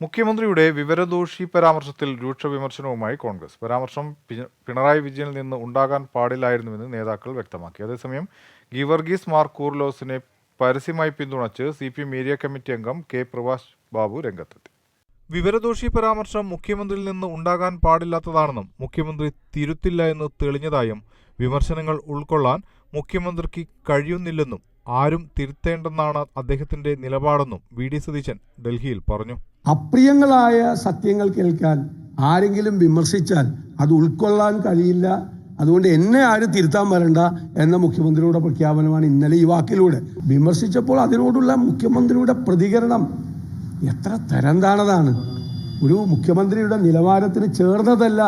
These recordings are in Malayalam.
മുഖ്യമന്ത്രിയുടെ വിവരദോഷി പരാമർശത്തിൽ രൂക്ഷ വിമർശനവുമായി കോൺഗ്രസ്. പരാമർശം പിണറായി വിജയനിൽ നിന്ന് ഉണ്ടാകാൻ പാടില്ലായിരുന്നുവെന്ന് നേതാക്കൾ വ്യക്തമാക്കി. അതേസമയം ഗിവർഗീസ് മാർ കൂർലോസിനെ പരസ്യമായി പിന്തുണച്ച് C P M area committee അംഗം കെ പ്രഭാഷ് ബാബു രംഗത്തെത്തി. വിവരദോഷി പരാമർശം മുഖ്യമന്ത്രിയിൽ നിന്ന് ഉണ്ടാകാൻ പാടില്ലാത്തതാണെന്നും മുഖ്യമന്ത്രി തിരുത്തില്ല എന്ന് തെളിഞ്ഞതായും വിമർശനങ്ങൾ ഉൾക്കൊള്ളാൻ മുഖ്യമന്ത്രിക്ക് കഴിയുന്നില്ലെന്നും ആരും തിരുത്തേണ്ടെന്നാണ് അദ്ദേഹത്തിന്റെ നിലപാടെന്നും വി ഡി സതീശൻ ഡൽഹിയിൽ പറഞ്ഞു. അപ്രിയങ്ങളായ സത്യങ്ങൾ കേൾക്കാൻ ആരെങ്കിലും വിമർശിച്ചാൽ അത് ഉൾക്കൊള്ളാൻ കഴിയില്ല. അതുകൊണ്ട് എന്നെ ആരും തിരുത്താൻ വരണ്ട എന്ന മുഖ്യമന്ത്രിയുടെ പ്രഖ്യാപനമാണ് ഇന്നലെ ഈ വാക്കിലൂടെ. വിമർശിച്ചപ്പോൾ അതിനോടുള്ള മുഖ്യമന്ത്രിയുടെ പ്രതികരണം എത്ര തരം താണതാണ് ഒരു മുഖ്യമന്ത്രിയുടെ നിലവാരത്തിന് ചേർന്നതല്ല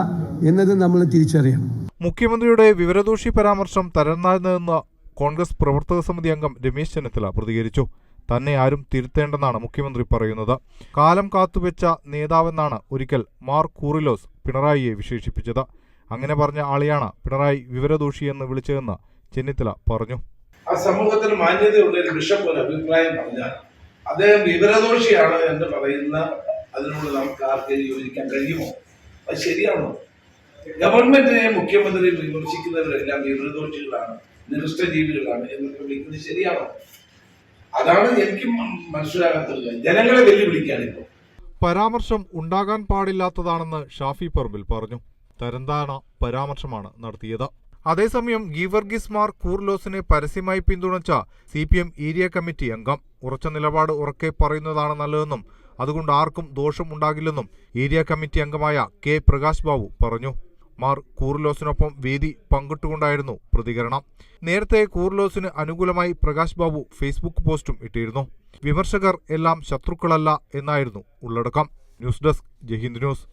എന്നത് നമ്മൾ തിരിച്ചറിയണം. മുഖ്യമന്ത്രിയുടെ വിവരദോഷി പരാമർശം തരംതാഴ്ന്നതെന്ന് കോൺഗ്രസ് പ്രവർത്തക സമിതി അംഗം രമേശ് ചെന്നിത്തല പ്രതികരിച്ചു. തന്നെ ആരും തിരുത്തേണ്ടെന്നാണ് മുഖ്യമന്ത്രി പറയുന്നത്. കാലം കാത്തുവെച്ച നേതാവെന്നാണ് ഒരിക്കൽ മാർ കൂറിലോസ് പിണറായിയെ വിശേഷിപ്പിച്ചത്. അങ്ങനെ പറഞ്ഞ ആളെയാണ് പിണറായി വിവരദോഷി എന്ന് വിളിച്ചതെന്ന് ചെന്നിത്തല പറഞ്ഞു. ആ സമൂഹത്തിൽ മാന്യതയുള്ള ഒരു ബിഷപ്പ് ഒരു അഭിപ്രായം പറഞ്ഞാൽ അദ്ദേഹം വിവരദോഷിയാണ് എന്ന് പറയുന്ന അതിനോട് നമുക്ക് ആർക്കെങ്കിലും യോജിക്കാൻ കഴിയുമോ? അത് ശരിയാണോ? ഗവൺമെന്റിനെ മുഖ്യമന്ത്രി വിമർശിക്കുന്നവരെല്ലാം വിവരദോഷികളാണ്. നിരുഷ്ടജീവികളാണ് എന്നൊക്കെ വിളിക്കുന്നത് ശരിയാണോ? അതാണ് എനിക്ക് മനസ്സിലാകാത്തത്. ജനങ്ങളെ വെല്ലുവിളിക്കാണ് ഇപ്പോൾ പരാമർശം ഉണ്ടാകാൻ പാടില്ലാത്തതാണെന്ന് ഷാഫി പറമ്പിൽ പറഞ്ഞു. തരംതാണ പരാമർശമാണ് നടത്തിയത്. അതേസമയം ഗീവർഗീസ് മാർ കൂർലോസിനെ പരസ്യമായി പിന്തുണച്ച C P M area committee അംഗം. ഉറച്ച നിലപാട് ഉറക്കെ പറയുന്നതാണ് നല്ലതെന്നും അതുകൊണ്ട് ആർക്കും ദോഷം ഉണ്ടാകില്ലെന്നും ഏരിയ കമ്മിറ്റി അംഗമായ കെ പ്രകാശ് ബാബു പറഞ്ഞു. മാർ കൂർലോസിനൊപ്പം വേദി പങ്കിട്ടുകൊണ്ടായിരുന്നു പ്രതികരണം. നേരത്തെ കൂർലോസിന് അനുകൂലമായി പ്രകാശ് ബാബു ഫേസ്ബുക്ക് പോസ്റ്റും ഇട്ടിരുന്നു. വിമർശകർ എല്ലാം ശത്രുക്കളല്ല എന്നായിരുന്നു ഉള്ളടക്കം. News desk Jaihind news.